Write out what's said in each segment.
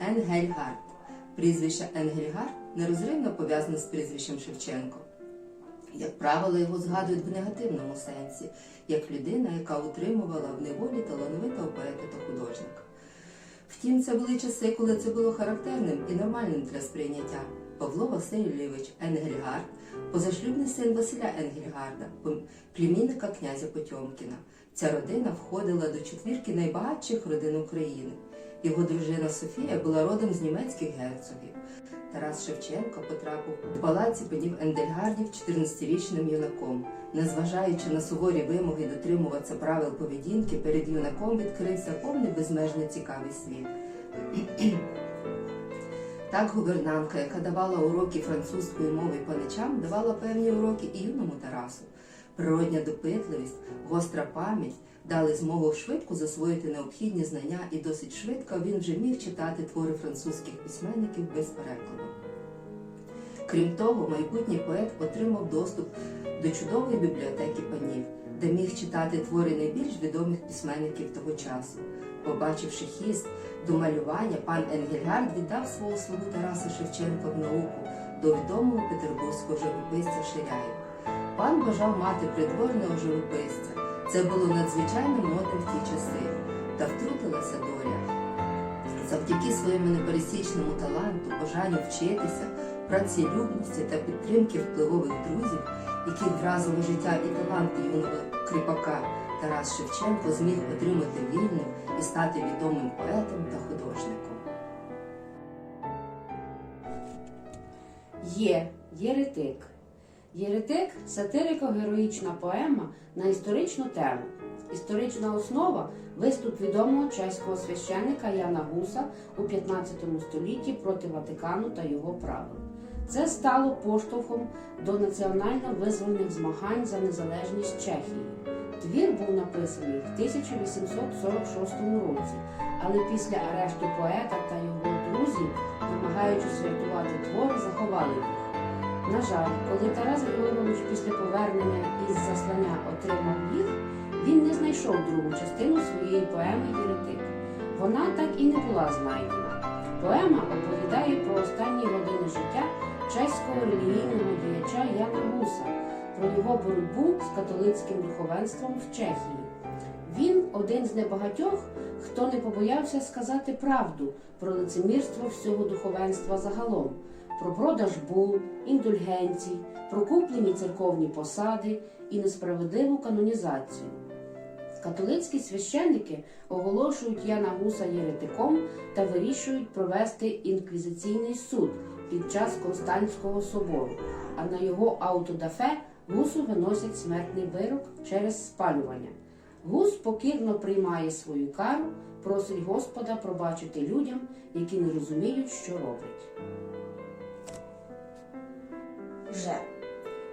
Енгельгард. Прізвище Енгельгард нерозривно пов'язане з прізвищем Шевченко. Як правило, його згадують в негативному сенсі, як людина, яка утримувала в неволі талановитого поета та художника. Втім, це були часи, коли це було характерним і нормальним для сприйняття. Павло Васильович Енгельгард, позашлюбний син Василя Енгельгарда, племінника князя Потьомкіна. Ця родина входила до четвірки найбагатших родин України. Його дружина Софія була родом з німецьких герцогів. Тарас Шевченко потрапив до палаці панів Енгельгардів 14-річним юнаком. Незважаючи на суворі вимоги дотримуватися правил поведінки, перед юнаком відкрився повний безмежно цікавий світ. Так гувернантка, яка давала уроки французької мови паничам, давала певні уроки і юному Тарасу. Природня допитливість, гостра пам'ять дали змогу швидко засвоїти необхідні знання, і досить швидко він вже міг читати твори французьких письменників без перекладу. Крім того, майбутній поет отримав доступ до чудової бібліотеки панів, де міг читати твори найбільш відомих письменників того часу. Побачивши хіст до малювання, пан Енгельгард віддав свого слугу Тараса Шевченка в науку до відомого петербурзького живописця Ширяєва. Пан бажав мати придворного живописця. Це було надзвичайно модним в ті часи, та втрутилася доля. Завдяки своєму непересічному таланту, бажанню вчитися, працелюбності та підтримки впливових друзів, яких вразило життя і талант юного кріпака, Тарас Шевченко зміг отримати вільну і стати відомим поетом та художником. Є єретик. Єретик сатирико-героїчна поема на історичну тему. Історична основа виступ відомого чеського священника Яна Гуса у 15 столітті проти Ватикану та його правил. Це стало поштовхом до національно-визвольних змагань за незалежність Чехії. Твір був написаний в 1846 році, але після арешту поета та його друзів, намагаючись врятувати твори, заховали їх. На жаль, коли Тарас Григорович після повернення із заслання отримав їх, він не знайшов другу частину своєї поеми Єретик. Вона так і не була знайдена. Поема оповідає про останні години життя чеського релігійного діяча Яна Гуса, про його боротьбу з католицьким духовенством в Чехії. Він один з небагатьох, хто не побоявся сказати правду про лицемірство всього духовенства загалом, про продаж бул, індульгенцій, про куплені церковні посади і несправедливу канонізацію. Католицькі священники оголошують Яна Гуса єретиком та вирішують провести інквізиційний суд під час Константського собору, а на його аутодафе Гусу виносять смертний вирок через спалювання. Гус покірно приймає свою кару, просить Господа пробачити людям, які не розуміють, що роблять. dobrze.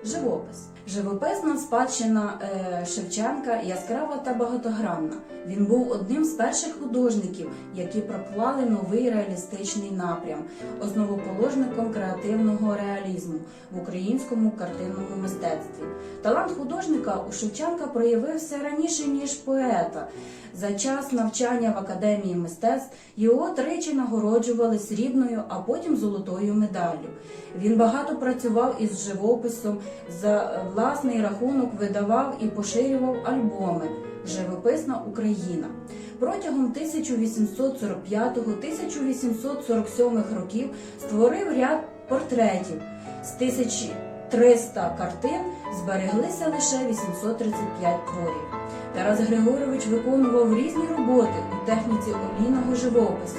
Живопис. Живописна спадщина е, Шевченка яскрава та багатогранна. Він був одним з перших художників, які проклали новий реалістичний напрям, основоположником креативного реалізму в українському картинному мистецтві. Талант художника у Шевченка проявився раніше ніж поета. За час навчання в академії мистецтв його тричі нагороджували срібною, а потім золотою медаллю. Він багато працював із живописом, за власний рахунок видавав і поширював альбоми Живописна Україна. Протягом 1845-1847 років створив ряд портретів. З 1300 картин збереглися лише 835 творів. Тарас Григорович виконував різні роботи у техніці олійного живопису,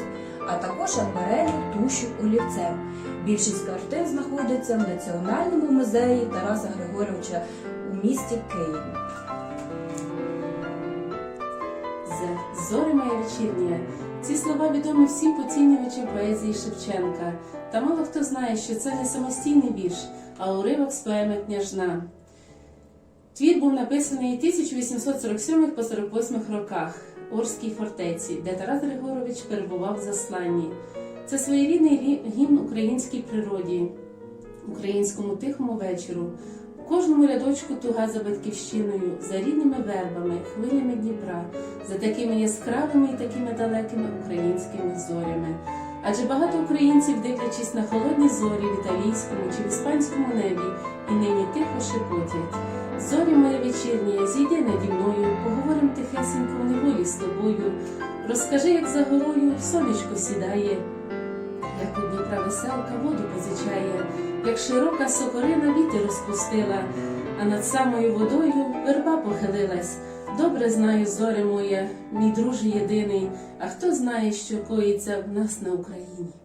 а також акварелі, тушю, олівцем. Більшість картин знаходяться в Національному музеї Тараса Григоровича у місті Києві. З зоре моя вечірня. Ці слова відомі всім поцінювачам поезії Шевченка. Та мало хто знає, що це не самостійний вірш, а уривок з поеми княжна. Твір був написаний у 1847 по 48 роках у Орській фортеці, де Тарас Григорович перебував в засланні. Це своєрідний гімн українській природі, українському тихому вечору. У кожному рядочку туга за батьківщиною, за рідними вербами, хвилями Дніпра, за такими яскравими і такими далекими українськими зорями. Адже багато українців, дивлячись на холодні зорі в італійському чи в іспанському небі, і нині тихо шепотять. Зорі моя вечірня, зійди наді мною, поговорим тихесенько в неволі з тобою. Розкажи, як за горою сонечко сідає, як у Дніпра веселка воду позичає, як широка сокорина вітер розпустила, а над самою водою верба похилилась. Добре знаю, зоре моє, мій друже єдиний, а хто знає, що коїться в нас на Україні.